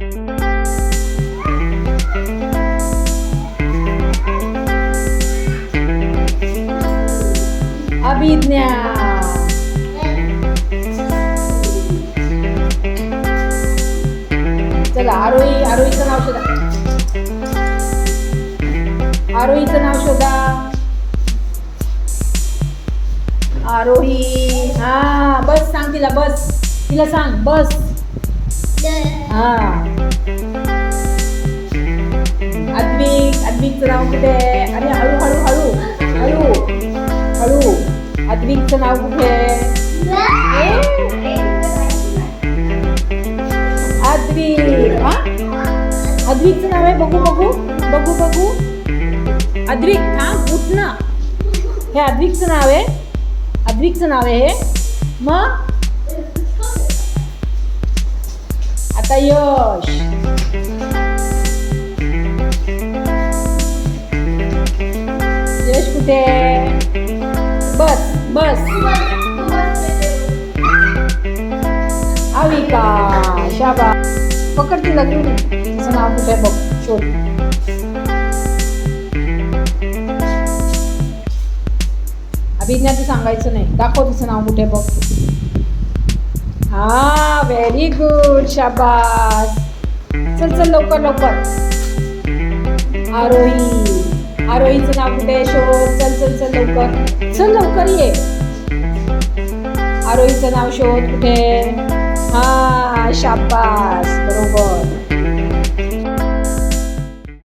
अभिज्ञा. चला आरोही आरोहीचं नाव शोधा. आरोहीचं नाव शोधा. आरोही. हा बस सांग तिला बस. तिला सांग बस. हा. अद्विक अद्विकचं नाव कुठे? आहे अरे हळू हळू हळू हळू हळू. अद्विकचं नाव कुठे? आहे हा? अद्विकचं नाव आहे बघू बघू बघू बघू. अद्विक हा उठ ना. हे अद्विकचं नाव आहे. अद्विकचं नाव आहे हे. मग? आता यश यश कुठे आहे? बस बस अविका शाबा पकड तिला घेऊन ये. तिचं नाव कुठे आहे बघ शोध अभिज्ञा तू सांगायचं नाही दाखव तिचं नाव कुठे आहे बघ हा व्हेरी गुड शाबास. चल चल लवकर लवकर. आरोही. आरोहीचं नाव कुठे शोध चल चल चल लवकर. चल लवकर ये. आरोहीचं नाव शोध कुठे? हा शाबास. बरोबर.